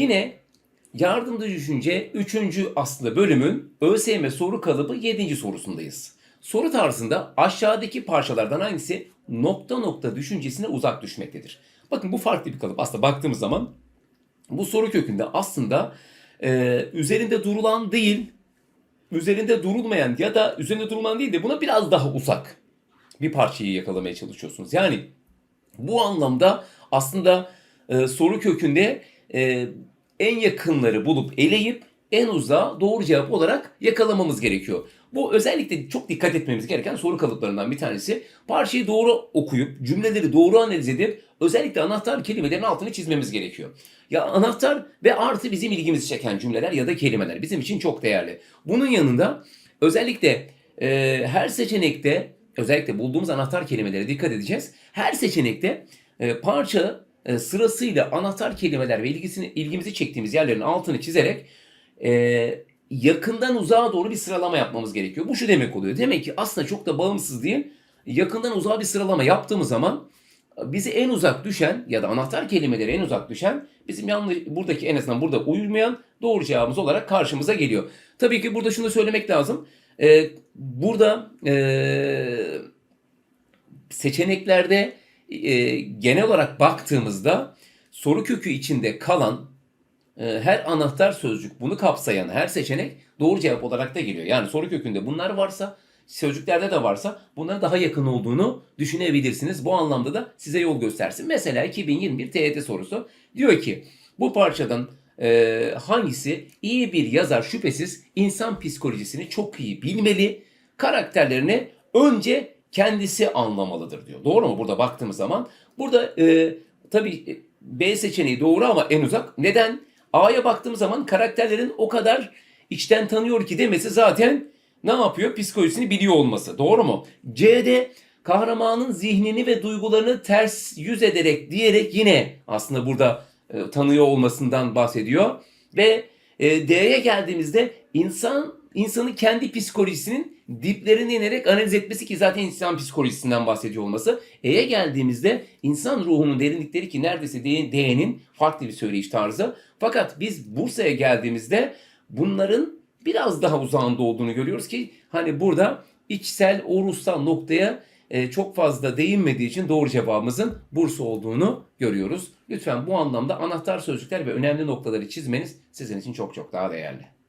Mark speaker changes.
Speaker 1: Yine yardımcı düşünce 3. aslı bölümün ÖSYM soru kalıbı 7. sorusundayız. Soru tarzında aşağıdaki parçalardan hangisi nokta nokta düşüncesine uzak düşmektedir? Bakın bu farklı bir kalıp. Aslında baktığımız zaman bu soru kökünde aslında e, üzerinde durulan değil, üzerinde durulmayan ya da üzerinde durulan değil de buna biraz daha uzak bir parçayı yakalamaya çalışıyorsunuz. Yani bu anlamda aslında e, soru kökünde e, en yakınları bulup eleyip en uzağa doğru cevap olarak yakalamamız gerekiyor. Bu özellikle çok dikkat etmemiz gereken soru kalıplarından bir tanesi. Parçayı doğru okuyup cümleleri doğru analiz edip özellikle anahtar kelimelerin altını çizmemiz gerekiyor. Ya anahtar ve artı bizim ilgimizi çeken cümleler ya da kelimeler bizim için çok değerli. Bunun yanında özellikle e, her seçenekte özellikle bulduğumuz anahtar kelimelere dikkat edeceğiz. Her seçenekte e, parça e, sırasıyla anahtar kelimeler ve ilgisini ilgimizi çektiğimiz yerlerin altını çizerek e, yakından uzağa doğru bir sıralama yapmamız gerekiyor. Bu şu demek oluyor. Demek ki aslında çok da bağımsız değil. Yakından uzağa bir sıralama yaptığımız zaman bize en uzak düşen ya da anahtar kelimeleri en uzak düşen bizim yanlış buradaki en azından burada uymayan doğru cevabımız olarak karşımıza geliyor. Tabii ki burada şunu da söylemek lazım. Ee, burada ee, seçeneklerde e, genel olarak baktığımızda soru kökü içinde kalan e, her anahtar sözcük bunu kapsayan her seçenek doğru cevap olarak da geliyor. Yani soru kökünde bunlar varsa sözcüklerde de varsa bunlara daha yakın olduğunu düşünebilirsiniz. Bu anlamda da size yol göstersin. Mesela 2021 TYT sorusu diyor ki bu parçadan e, hangisi iyi bir yazar şüphesiz insan psikolojisini çok iyi bilmeli, karakterlerini önce kendisi anlamalıdır diyor. Doğru mu burada baktığımız zaman? Burada e, tabii e, B seçeneği doğru ama en uzak. Neden? A'ya baktığımız zaman karakterlerin o kadar içten tanıyor ki demesi zaten ne yapıyor? Psikolojisini biliyor olması. Doğru mu? C'de kahramanın zihnini ve duygularını ters yüz ederek diyerek yine aslında burada e, tanıyor olmasından bahsediyor. Ve e, D'ye geldiğimizde insan insanın kendi psikolojisinin diplerine inerek analiz etmesi ki zaten insan psikolojisinden bahsediyor olması. E'ye geldiğimizde insan ruhunun derinlikleri ki neredeyse D'nin farklı bir söyleyiş tarzı. Fakat biz Bursa'ya geldiğimizde bunların biraz daha uzağında olduğunu görüyoruz ki hani burada içsel o ruhsal noktaya e, çok fazla değinmediği için doğru cevabımızın Bursa olduğunu görüyoruz. Lütfen bu anlamda anahtar sözcükler ve önemli noktaları çizmeniz sizin için çok çok daha değerli.